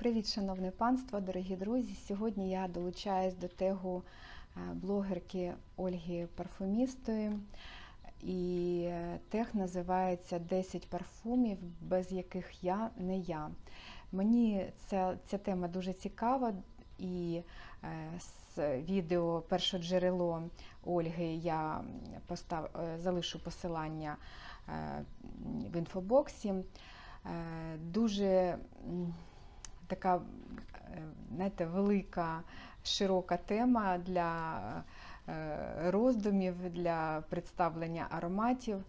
Привіт, шановне панство, дорогі друзі. Сьогодні я долучаюсь до тегу е, блогерки Ольги Парфумістої. І е, тег називається 10 парфумів, без яких я не я. Мені ця, ця тема дуже цікава, і е, з відео першоджерело Ольги я постав, залишу посилання в інфобоксі. Дуже така знаєте, велика, широка тема для е, роздумів, для представлення ароматів.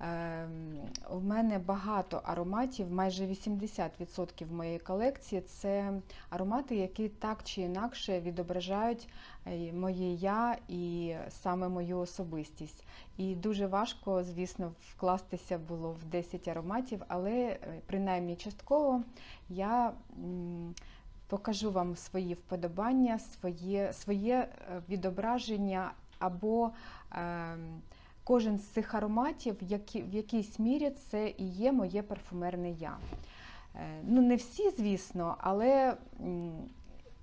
Ем, У мене багато ароматів, майже 80% моєї колекції це аромати, які так чи інакше відображають е, моє я і саме мою особистість. І дуже важко, звісно, вкластися було в 10 ароматів, але е, принаймні частково я покажу вам свої вподобання, своє, своє е, відображення або ем, кожен з цих ароматів які, в якійсь мірі це і є моє парфумерне я. Е, Ну, не всі, звісно, але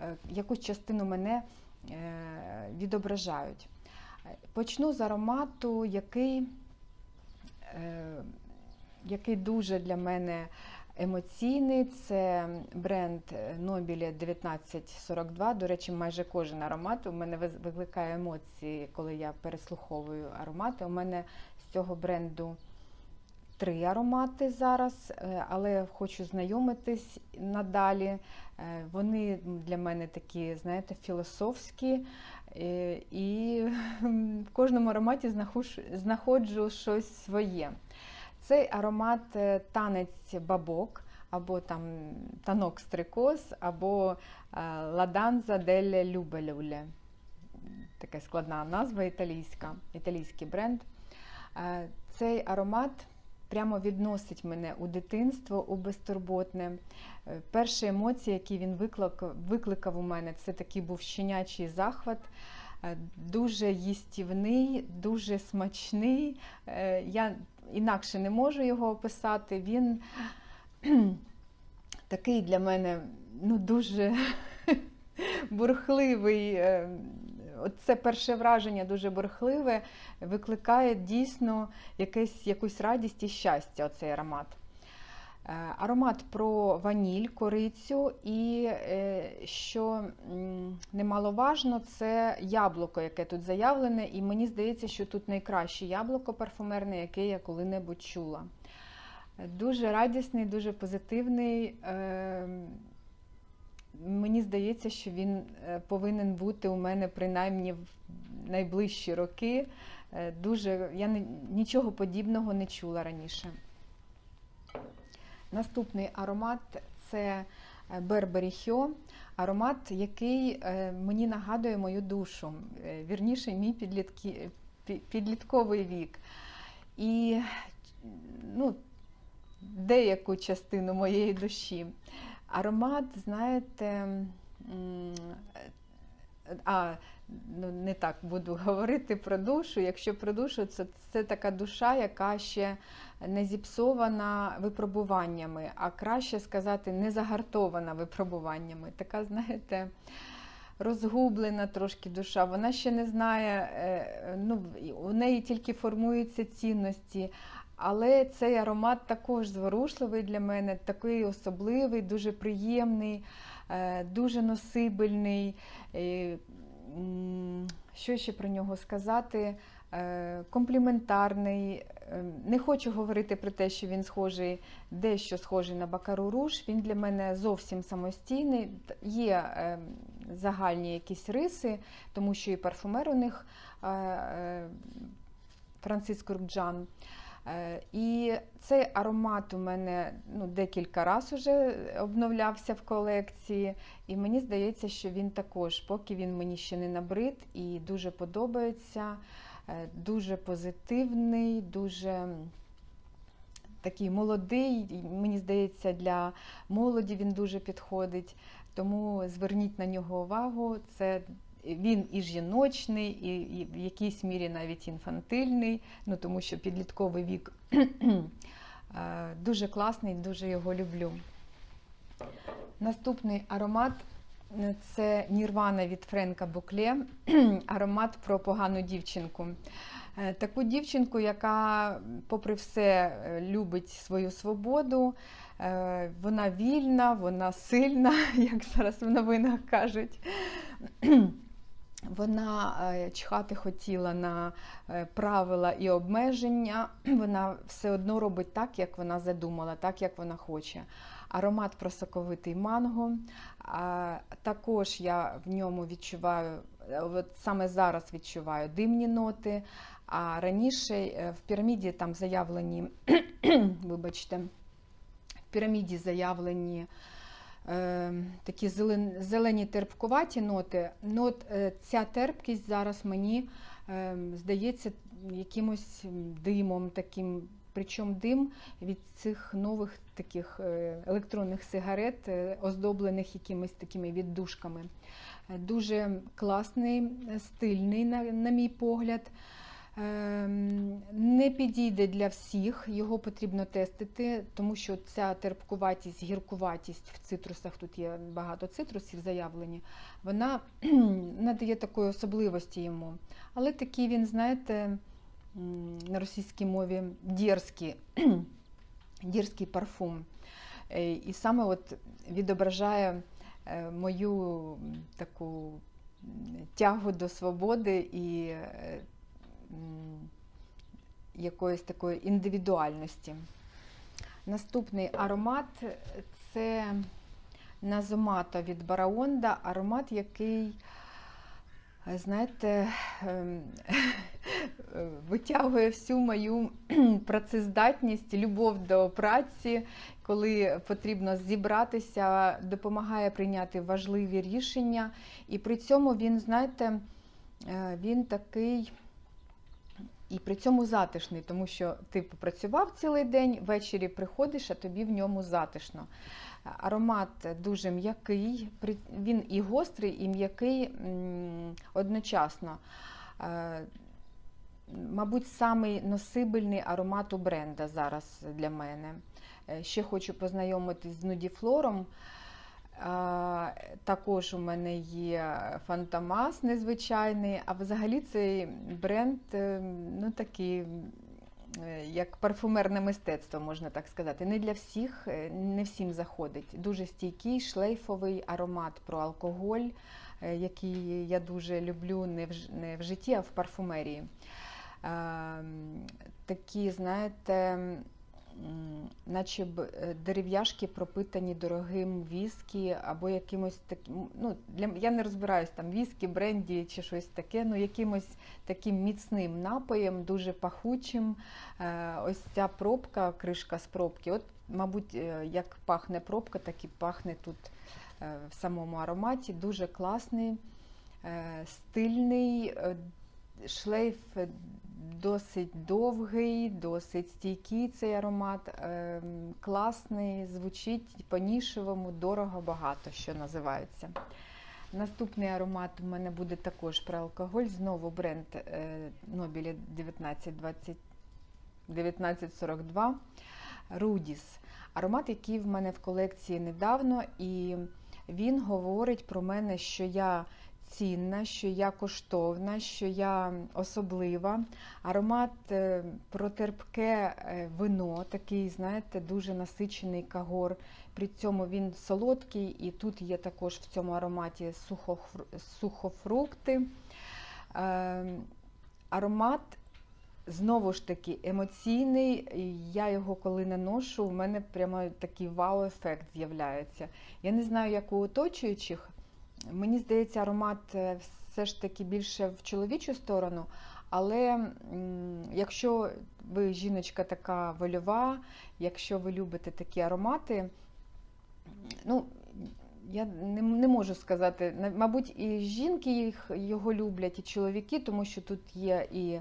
е, якусь частину мене е, відображають. Почну з аромату, який, який дуже для мене емоційний. Це бренд Nobile 1942. До речі, майже кожен аромат у мене викликає емоції, коли я переслуховую аромати. У мене з цього бренду три аромати зараз, е, але хочу знайомитись надалі. Е, Вони для мене такі, знаєте, філософські. е, І в кожному ароматі знаходжу- знаходжу щось своє. Цей аромат е, танець бабок, або там танок стрикоз, або ладанза дель любелюле. Така складна назва італійська, італійський бренд. Е, Цей аромат прямо відносить мене у дитинство, у безтурботне. Е, Перші емоції, які він викликав, викликав у мене, це такий був щенячий захват. Е, Дуже їстівний, дуже смачний. Е, Я інакше не можу його описати. Він такий для мене ну, дуже бурхливий. е, Це перше враження дуже бурхливе, викликає дійсно якесь, якусь радість і щастя, оцей аромат. Е, Аромат про ваніль, корицю, і е, що немаловажно, це яблуко, яке тут заявлене, і мені здається, що тут найкраще яблуко парфумерне, яке я коли-небудь чула. Дуже радісний, дуже позитивний. е, Мені здається, що він повинен бути у мене принаймні в найближчі роки. Дуже я нічого подібного не чула раніше. Наступний аромат це Бербері Хьо. Аромат, який е, мені нагадує мою душу, е, вірніше, мій підлітки, підлітковий вік. І ну, деяку частину моєї душі. Аромат, знаєте, а, ну, не так буду говорити про душу. Якщо про душу, це, це така душа, яка ще не зіпсована випробуваннями, а краще сказати, не загартована випробуваннями. Така, знаєте, розгублена трошки душа. Вона ще не знає, е, ну, у неї тільки формуються цінності. Але цей аромат також зворушливий для мене, такий особливий, дуже приємний, е, дуже носибельний. Що ще про нього сказати? Е, Компліментарний. Е, Не хочу говорити про те, що він схожий, дещо схожий на Бакару Руш. Він для мене зовсім самостійний. Є е, загальні якісь риси, тому що і парфумер у них е, е, Франциск Рукджан. Е, І цей аромат у мене ну, декілька разів вже обновлявся в колекції, і мені здається, що він також, поки він мені ще не набрид і дуже подобається, е, дуже позитивний, дуже такий молодий. Мені здається, для молоді він дуже підходить. Тому зверніть на нього увагу. Це він і жіночний, і, в якійсь мірі навіть інфантильний, ну тому що підлітковий вік е, дуже класний, дуже його люблю. Наступний аромат це Нірвана від Френка Букле. Аромат про погану дівчинку. Е, Таку дівчинку, яка, попри все, е, любить свою свободу. Вона вільна, вона сильна, як зараз в новинах кажуть. Вона е, чхати хотіла на е, правила і обмеження. Вона все одно робить так, як вона задумала, так як вона хоче. Аромат просоковитий манго. Також я в ньому відчуваю, е, от саме зараз відчуваю димні ноти. А раніше в піраміді там заявлені, вибачте, в піраміді заявлені такі зелен, зелені терпкуваті ноти. От, е, ця терпкість зараз мені е, здається якимось димом таким. Причому дим від цих нових таких е, електронних сигарет, е, оздоблених якимись такими віддушками. Дуже класний, стильний, на мій погляд. Ем, Не підійде для всіх, його потрібно тестити, тому що ця терпкуватість, гіркуватість в цитрусах, тут є багато цитрусів заявлені, вона надає такої особливості йому. Але такий він, знаєте, на російській мові дерзкий, дерзкий парфум. Е, І саме от відображає е, мою таку тягу до свободи і е, якоїсь такої індивідуальності. Наступний аромат це Назомато від Бараонда, аромат, який, знаєте, ем, витягує всю мою працездатність, любов до праці, коли потрібно зібратися, допомагає прийняти важливі рішення. І при цьому він, знаєте, е, він такий. І при цьому затишний, тому що ти попрацював цілий день, ввечері приходиш, а тобі в ньому затишно. Аромат дуже м'який, він і гострий, і м'який одночасно. Е, Мабуть, самий носибельний аромат у бренда зараз для мене. Е, Ще хочу познайомитись з нудіфлором. Також у мене є Фантомас незвичайний, а взагалі цей бренд е, ну, такий, е, як парфумерне мистецтво, можна так сказати. Не для всіх, е, не всім заходить. Дуже стійкий, шлейфовий аромат про алкоголь, який я дуже люблю не в, не в житті, а в парфумерії. Ем, Такі, знаєте, наче б е, дерев'яшки пропитані дорогим віскі або якимось таким. Ну, для, я не розбираюсь там віскі, бренді чи щось таке, ну якимось таким міцним напоєм, дуже пахучим. Е, Ось ця пробка, кришка з пробки. От, мабуть, е, як пахне пробка, так і пахне тут в самому ароматі. Дуже класний, стильний. Шлейф досить довгий, досить стійкий цей аромат. ем, Класний, звучить по-нішевому, дорого, багато, що називається. Наступний аромат у мене буде також про алкоголь. Знову бренд Нобілі 1920 1942 Рудіс. Аромат, який в мене в колекції недавно, і він говорить про мене, що я цінна, що я коштовна, що я особлива. Аромат е, про терпке е, вино, такий, знаєте, дуже насичений кагор. При цьому він солодкий, і тут є також в цьому ароматі сухофрукти. Е, Аромат знову ж таки емоційний. Я його коли наношу, у мене прямо такий вау-ефект з'являється. Я не знаю, як у оточуючих. Мені здається, аромат е, все ж таки більше в чоловічу сторону. Але якщо ви жіночка така вольова, якщо ви любите такі аромати, ну, я не, не можу сказати, мабуть, і жінки їх, його люблять, і чоловіки, тому що тут є і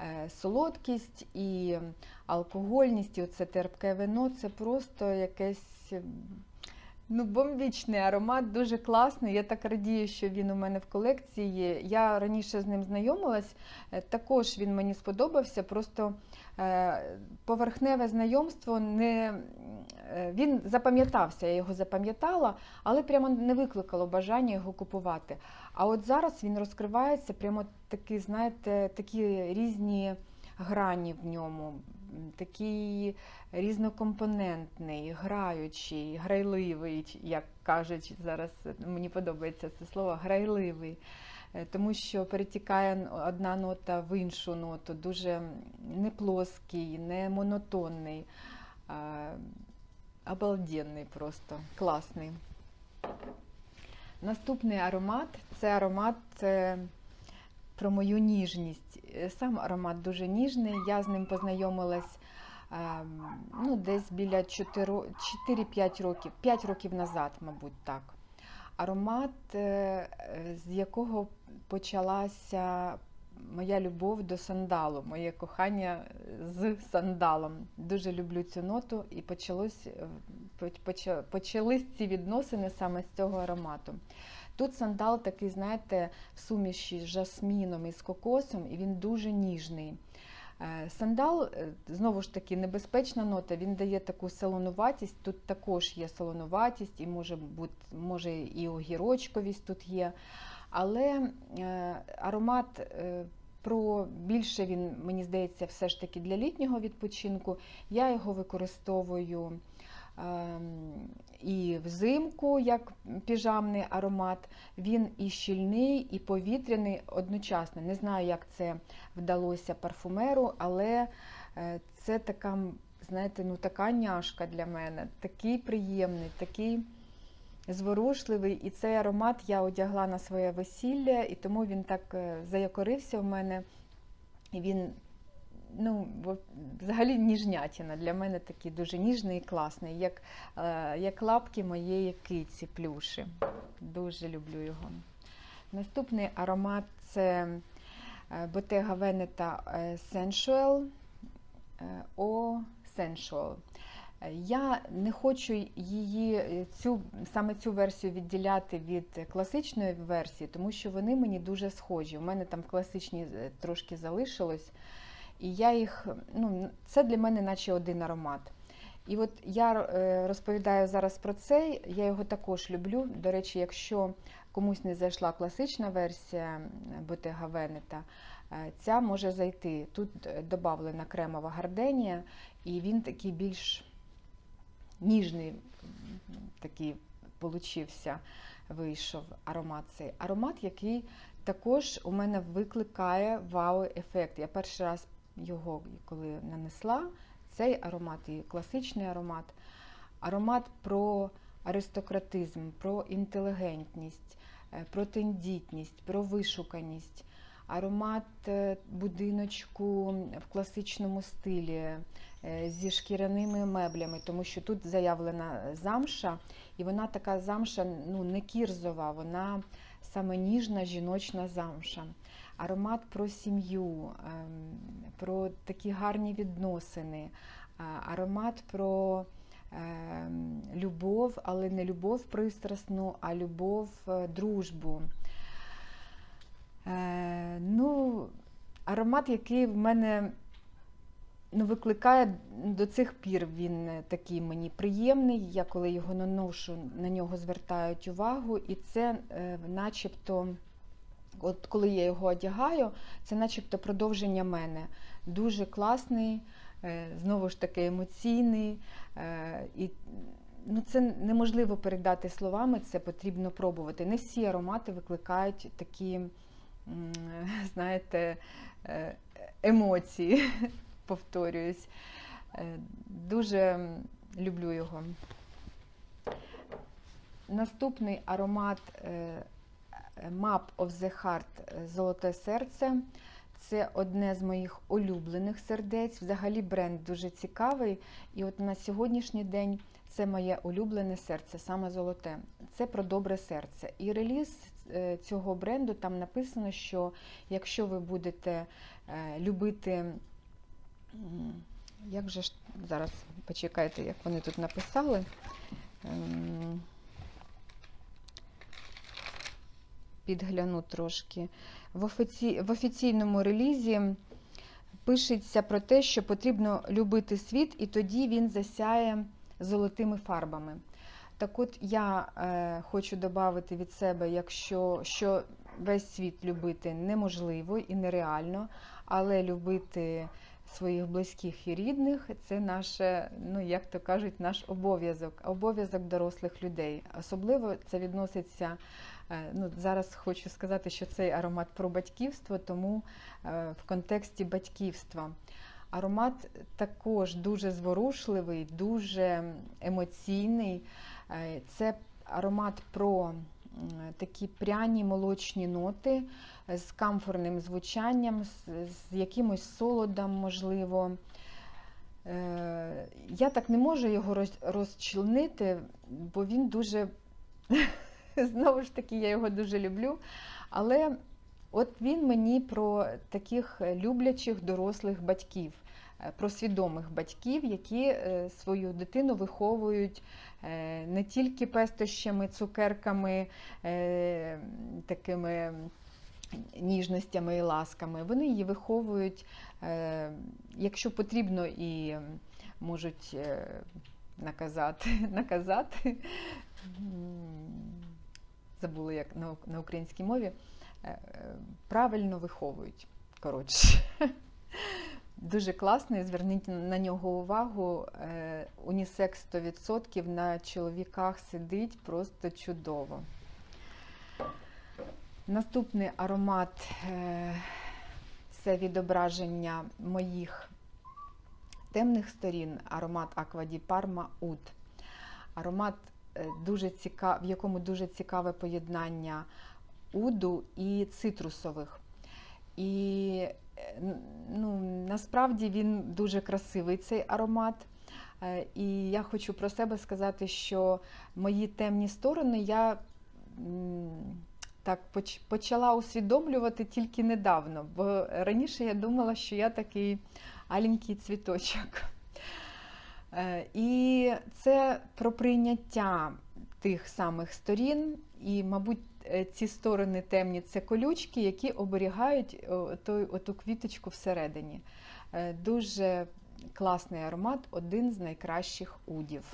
е, солодкість, і алкогольність, і оце терпке вино це просто якесь Ну, бомбічний аромат, дуже класний. Я так радію, що він у мене в колекції. Я раніше з ним знайомилась, е, також він мені сподобався. Просто е, поверхневе знайомство не е, він запам'ятався, я його запам'ятала, але прямо не викликало бажання його купувати. А от зараз він розкривається, прямо такі, знаєте, такі різні грані в ньому, такий різнокомпонентний, граючий, грайливий, як кажуть зараз, мені подобається це слово, грайливий. Е, Тому що перетікає одна нота в іншу ноту, дуже не плоский, не монотонний, а обалденний просто, класний. Наступний аромат це аромат е, про мою ніжність. Е, Сам аромат дуже ніжний. Я з ним познайомилась ем, ну, десь біля 4-5 років, 5 років назад, мабуть, так. Аромат, е, з якого почалася моя любов до сандалу, моє кохання з сандалом. Дуже люблю цю ноту і почалось, е, поч- поча- почались ці відносини саме з цього аромату. Тут сандал такий, знаєте, в суміші з жасміном і з кокосом, і він дуже ніжний. Е, Сандал, е, знову ж таки, небезпечна нота, він дає таку солонуватість. Тут також є солонуватість, і може бути, може і огірочковість тут є. Але е, аромат е, про більше він, мені здається, все ж таки для літнього відпочинку. Я його використовую ем, і взимку як піжамний аромат. Він і щільний, і повітряний одночасно. Не знаю, як це вдалося парфумеру, але е, це така, знаєте, ну така няшка для мене, такий приємний, такий зворушливий. І цей аромат я одягла на своє весілля, і тому він так е, заякорився в мене. І він, ну, взагалі ніжнятіна. Для мене такий дуже ніжний і класний, як, е, як лапки моєї киці плюші. Дуже люблю його. Наступний аромат це е, Bottega Veneta Sensual O Sensual. Е, Я не хочу її е, цю саме цю версію відділяти від класичної версії, тому що вони мені дуже схожі. У мене там класичні е, трошки залишилось, і я їх ну це для мене наче один аромат. І от я розповідаю зараз про цей, я його також люблю. До речі, якщо комусь не зайшла класична версія Veneta, е, ця може зайти. Тут додавлена кремова гарденія, і він такий більш ніжний, такий получився, вийшов аромат цей. Аромат, який також у мене викликає вау-ефект. Я перший раз його коли нанесла, цей аромат і класичний аромат. Аромат про аристократизм, про інтелігентність, е, про тендітність, про вишуканість. Аромат е, будиночку в класичному стилі е, зі шкіряними меблями, тому що тут заявлена замша, і вона така замша ну, не кірзова, вона саме ніжна жіночна замша. Аромат про сім'ю, ем, про такі гарні відносини, аромат про ем, любов, але не любов пристрасну, а любов, е, дружбу. Е, ну, аромат, який в мене ну, викликає до цих пір, він е, такий мені приємний. Я коли його наношу, на нього звертають увагу, і це е, начебто, от коли я його одягаю, це начебто продовження мене. Дуже класний, е, знову ж таки емоційний. І ну, це неможливо передати словами, це потрібно пробувати. Не всі аромати викликають такі, знаєте, е, емоції, повторююсь. Е, Дуже люблю його. Наступний аромат е, Map of the Heart Золоте серце. Це одне з моїх улюблених сердець. Взагалі бренд дуже цікавий. І от на сьогоднішній день це моє улюблене серце, саме золоте. Це про добре серце. І реліз Е, цього бренду там написано, що якщо ви будете е, любити, як же ж зараз почекайте, як вони тут написали, ем, підгляну трошки, в, офіці... в офіційному релізі. Пишеться про те, що потрібно любити світ, і тоді він засяє золотими фарбами. Так от я е, хочу додати від себе, якщо що весь світ любити неможливо і нереально, але любити своїх близьких і рідних це наше, ну як то кажуть, наш обов'язок, обов'язок дорослих людей. Особливо це відноситься. е, Ну, зараз хочу сказати, що цей аромат про батьківство, тому е, в контексті батьківства. Аромат також дуже зворушливий, дуже емоційний. Е, Це аромат про такі пряні молочні ноти з камфорним звучанням, з, якимось солодом, можливо. Е, Я так не можу його роз- розчленити, бо він дуже, знову ж таки, я його дуже люблю. Але от він мені про таких люблячих дорослих батьків, е, про свідомих батьків, які е, свою дитину виховують е, не тільки пестощами, цукерками, е, такими ніжностями і ласками. Вони її виховують, е, якщо потрібно, і можуть е, наказати. наказати. М, Забула, як на, українській мові. Е, е, Правильно виховують. Коротше. Дуже класний, зверніть на нього увагу. Е, Унісекс 100% на чоловіках сидить просто чудово. Наступний аромат е, це відображення моїх темних сторін. Аромат di Parma Oud. Аромат, е, дуже цікав, в якому дуже цікаве поєднання уду і цитрусових. І насправді він дуже красивий цей аромат. Е, І я хочу про себе сказати, що мої темні сторони я так почала усвідомлювати тільки недавно, бо раніше я думала, що я такий аленький цвіточок. Е, І це про прийняття тих самих сторін, і, мабуть, ці сторони темні це колючки, які оберігають о, той, оту квіточку всередині. Е, Дуже класний аромат, один з найкращих удів.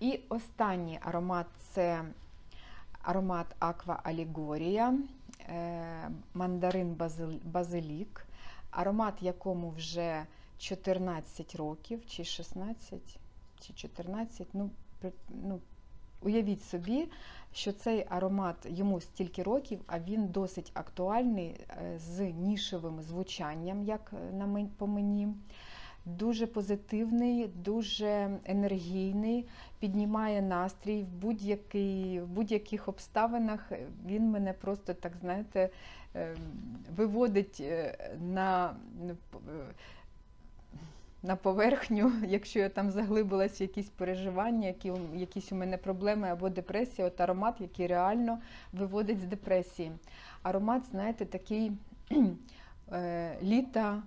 І останній аромат це аромат Аква Алігорія, е, мандарин базилік, аромат якому вже 14 років, чи 16, чи 14. Ну, ну, уявіть собі, що цей аромат йому стільки років, а він досить актуальний е, з нішевим звучанням, як е, на по мені. Дуже позитивний, дуже енергійний, піднімає настрій в, будь-яких обставинах. Він мене просто так, знаєте, е, виводить е, на, е, на поверхню, якщо я там заглибилась в якісь переживання, які, якісь у мене проблеми або депресія, от аромат, який реально виводить з депресії. Аромат, знаєте, такий е, літа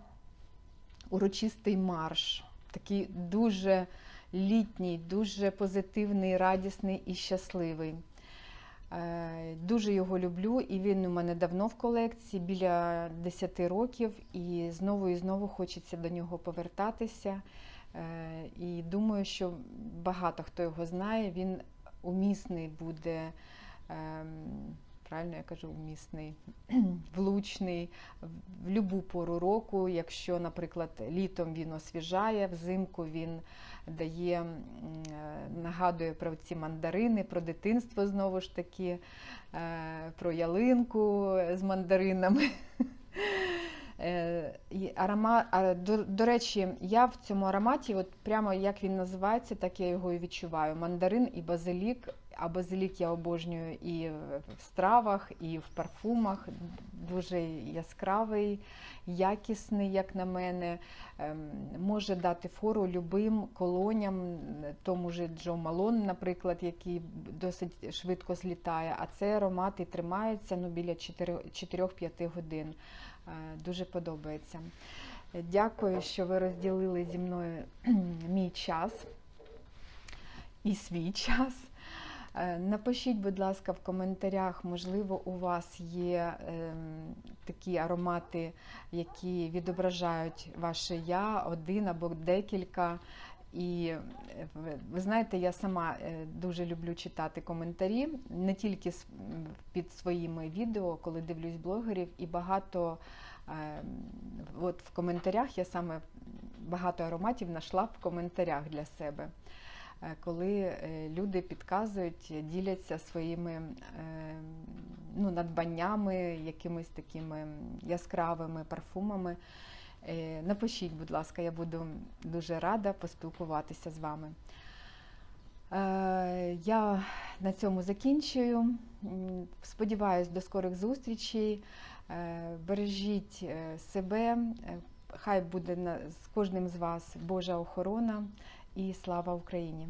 урочистий марш, такий дуже літній, дуже позитивний, радісний і щасливий. Е, Дуже його люблю, і він у мене давно в колекції, біля 10 років, і знову і знову хочеться до нього повертатися. Е, І думаю, що багато хто його знає, він умісний буде, ем, правильно я кажу, умісний, влучний в будь-яку пору року. Якщо, наприклад, літом він освіжає, взимку він дає, е, нагадує про ці мандарини, про дитинство знову ж таки, е, про ялинку з мандаринами. Е, арома, до, до речі, я в цьому ароматі, от прямо як він називається, так я його і відчуваю. Мандарин і базилік. А базилік я обожнюю і в стравах, і в парфумах. Дуже яскравий, якісний, як на мене. Ем, Може дати фору любим колоням, тому же Джо Малон, наприклад, який досить швидко злітає. А цей аромат і тримається ну, біля 4-5 годин. Е, Дуже подобається. Дякую, що ви розділили зі мною мій час і свій час. Е, Напишіть, будь ласка, в коментарях, можливо, у вас є ем, такі аромати, які відображають ваше я, один або декілька. І е, ви- знаєте, я сама е, дуже люблю читати коментарі, не тільки під своїми відео, коли дивлюсь блогерів, і багато ем, от в коментарях я саме багато ароматів знайшла в коментарях для себе. Е, Коли е, люди підказують, діляться своїми е, ну, надбаннями, якимись такими яскравими парфумами. Напишіть, будь ласка, я буду дуже рада поспілкуватися з вами. Я на цьому закінчую. Сподіваюсь, до скорих зустрічей. Бережіть себе. Хай буде з кожним з вас Божа охорона і слава Україні!